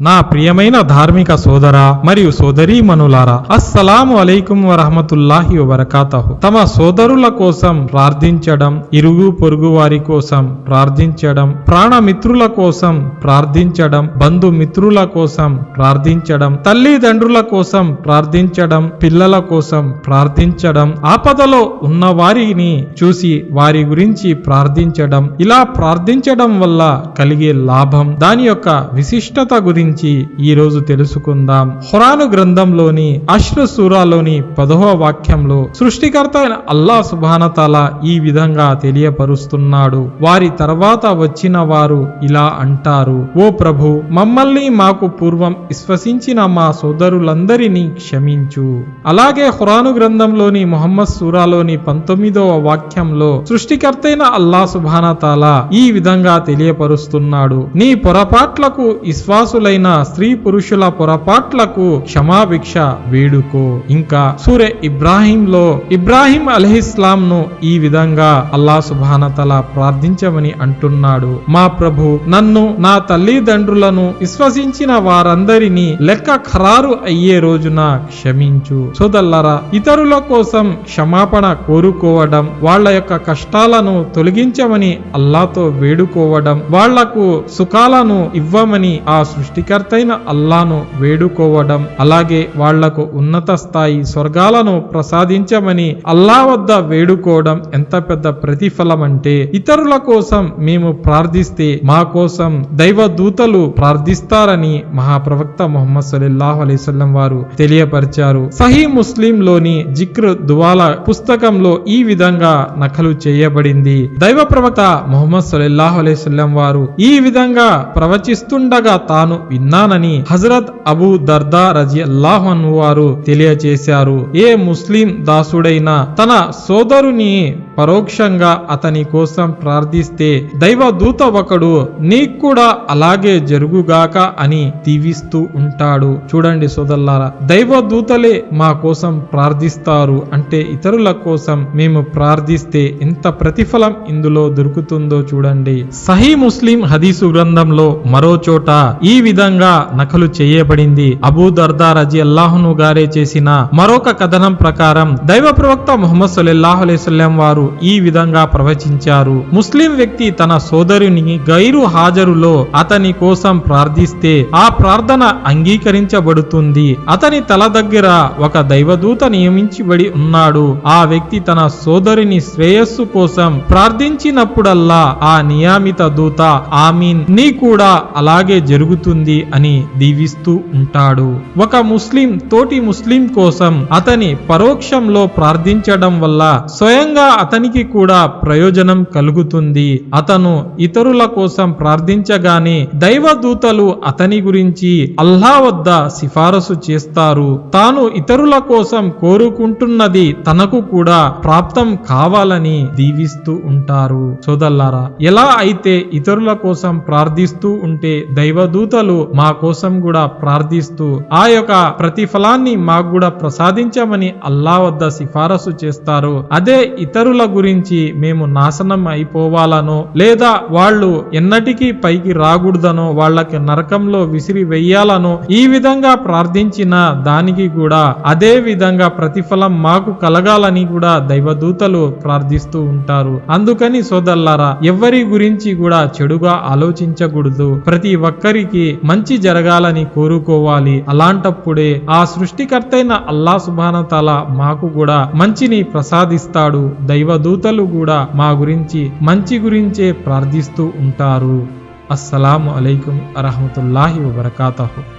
నా ప్రియమైన ధార్మిక సోదర మరియు సోదరీమణులారా అస్సలాము అలైకుం వరహమతుల్లాహి వబరకాతహు. తమ సోదరుల కోసం ప్రార్థించడం ఇరుగు పొరుగు వారి కోసం ప్రార్థించడం ప్రాణమిత్రుల కోసం ప్రార్థించడం బంధుమిత్రుల కోసం ప్రార్థించడం తల్లిదండ్రుల కోసం ప్రార్థించడం పిల్లల కోసం ప్రార్థించడం ఆపదలో ఉన్న వారిని చూసి వారి గురించి ప్రార్థించడం ఇలా ప్రార్థించడం వల్ల కలిగే లాభం దాని యొక్క విశిష్టత గురించి గురించి ఈరోజు తెలుసుకుందాం. హురాను గ్రంథంలోని అష్ర సూరాలోని పదవ వాక్యంలో సృష్టికర్త అయిన అల్లా సుబానతాల ఈ విధంగా తెలియపరుస్తున్నాడు. వారి తర్వాత వచ్చిన వారు ఇలా అంటారు. ఓ ప్రభు మమ్మల్ని మాకు పూర్వం విశ్వసించిన మా సోదరులందరినీ క్షమించు అలాగే ఖురాను గ్రంథంలోని మొహమ్మద్ సూరాలోని పంతొమ్మిదవ వాక్యంలో సృష్టికర్తైన అల్లా సుబానతాల ఈ విధంగా తెలియపరుస్తున్నాడు. నీ పొరపాట్లకు విశ్వాసులైన స్త్రీ పురుషుల పొరపాట్లకు క్షమాభిక్ష వేడుకో. ఇంకా సూర్య ఇబ్రాహీం లో ఇబ్రాహీం అలహిస్లాం ను ఈ విధంగా అల్లా సుభానతల ప్రార్థించమని అంటున్నాడు. మా ప్రభు నన్ను నా తల్లిదండ్రులను విశ్వసించిన వారందరినీ లెక్క ఖరారు అయ్యే రోజున క్షమించు. సోదల్లరా ఇతరుల కోసం క్షమాపణ కోరుకోవడం వాళ్ళ యొక్క కష్టాలను తొలగించమని అల్లాతో వేడుకోవడం వాళ్ళకు సుఖాలను ఇవ్వమని ఆ సృష్టి సృష్టికర్తైన అల్లాను వేడుకోవడం అలాగే వాళ్ళకు ఉన్నత స్థాయి స్వర్గాలను ప్రసాదించమని అల్లా వద్ద వేడుకోవడం ఎంత పెద్ద ప్రతిఫలం అంటే ఇతరుల కోసం మేము ప్రార్థిస్తే మా కోసం దైవ దూతలు ప్రార్థిస్తారని మహాప్రవక్త మొహమ్మద్ సలీల్లాహు అలైస్లం వారు తెలియపరిచారు. సహీ ముస్లిం లోని జిక్ర్ దువాల పుస్తకంలో ఈ విధంగా నకలు చేయబడింది. దైవ ప్రవక్త మొహమ్మద్ సలీల్లాహు అలైస్లం వారు ఈ విధంగా ప్రవచిస్తుండగా తాను విన్నానని హజరత్ అబూ దర్దా రజి అల్లాహన్ వారు తెలియచేశారు. ఏ ముస్లిం దాసుడైనా తన సోదరుని పరోక్షంగా అతని కోసం ప్రార్థిస్తే దైవ దూత ఒకడు నీకు కూడా అలాగే జరుగుగాక అని దీవిస్తూ ఉంటాడు. చూడండి సోదల్లారా దైవ దూతలే మా కోసం ప్రార్థిస్తారు అంటే ఇతరుల కోసం మేము ప్రార్థిస్తే ఎంత ప్రతిఫలం ఇందులో దొరుకుతుందో చూడండి. సహీ ముస్లిం హదీసు గ్రంథంలో మరో చోట ఈ విధంగా నకలు చేయబడింది. అబూ దర్దా రజి అల్లాహును గారే చేసిన మరొక కథనం ప్రకారం దైవ ప్రవక్త ముహమ్మద్ సల్లాహు అలైస్లం వారు ఈ విధంగా ప్రవచించారు. ముస్లిం వ్యక్తి తన సోదరుని గైరు హాజరులో అతని కోసం ప్రార్థిస్తే ఆ ప్రార్థన అంగీకరించబడుతుంది. అతని తల దగ్గర ఒక దైవదూత నియమించబడి ఉన్నాడు. ఆ వ్యక్తి తన సోదరుని శ్రేయస్సు కోసం ప్రార్థించినప్పుడల్లా ఆ నియమిత దూత ఆమీన్ నీ కూడా అలాగే జరుగుతుంది అని దీవిస్తూ ఉంటాడు. ఒక ముస్లిం తోటి ముస్లిం కోసం అతని పరోక్షంలో ప్రార్థించడం వల్ల స్వయంగా అతని అతనికి కూడా ప్రయోజనం కలుగుతుంది. అతను ఇతరుల కోసం ప్రార్థించగానే దైవదూతలు అతని గురించి అల్లా వద్ద సిఫారసు చేస్తారు. తాను ఇతరుల కోసం కోరుకుంటున్నది తనకు కూడా ప్రాప్తం కావాలని దీవిస్తూ ఉంటారు. సోదల్లారా ఎలా అయితే ఇతరుల కోసం ప్రార్థిస్తూ ఉంటే దైవదూతలు మా కోసం కూడా ప్రార్థిస్తూ ఆ యొక్క ప్రతిఫలాన్ని మాకు కూడా ప్రసాదించమని అల్లా వద్ద సిఫారసు చేస్తారు అదే ఇతరుల గురించి మేము నాశనం అయిపోవాలనో లేదా వాళ్ళు ఎన్నటికీ పైకి రాకూడదనో వాళ్ళకి నరకంలో విసిరి వెయ్యాలనో ఈ విధంగా ప్రార్థించిన దానికి కూడా అదే విధంగా ప్రతిఫలం మాకు కలగాలని కూడా దైవదూతలు ప్రార్థిస్తూ ఉంటారు. అందుకని సోదల్లారా ఎవరి గురించి కూడా చెడుగా ఆలోచించకూడదు. ప్రతి ఒక్కరికి మంచి జరగాలని కోరుకోవాలి. అలాంటప్పుడే ఆ సృష్టికర్తైన అల్లా సుభానతల మాకు కూడా మంచిని ప్రసాదిస్తాడు. దైవ దేవదూతలు కూడా మా గురించి మంచి గురించే ప్రార్థిస్తూ ఉంటారు. అస్సలాము అలైకుం అరహమతుల్లాహి వబర్కాతహు.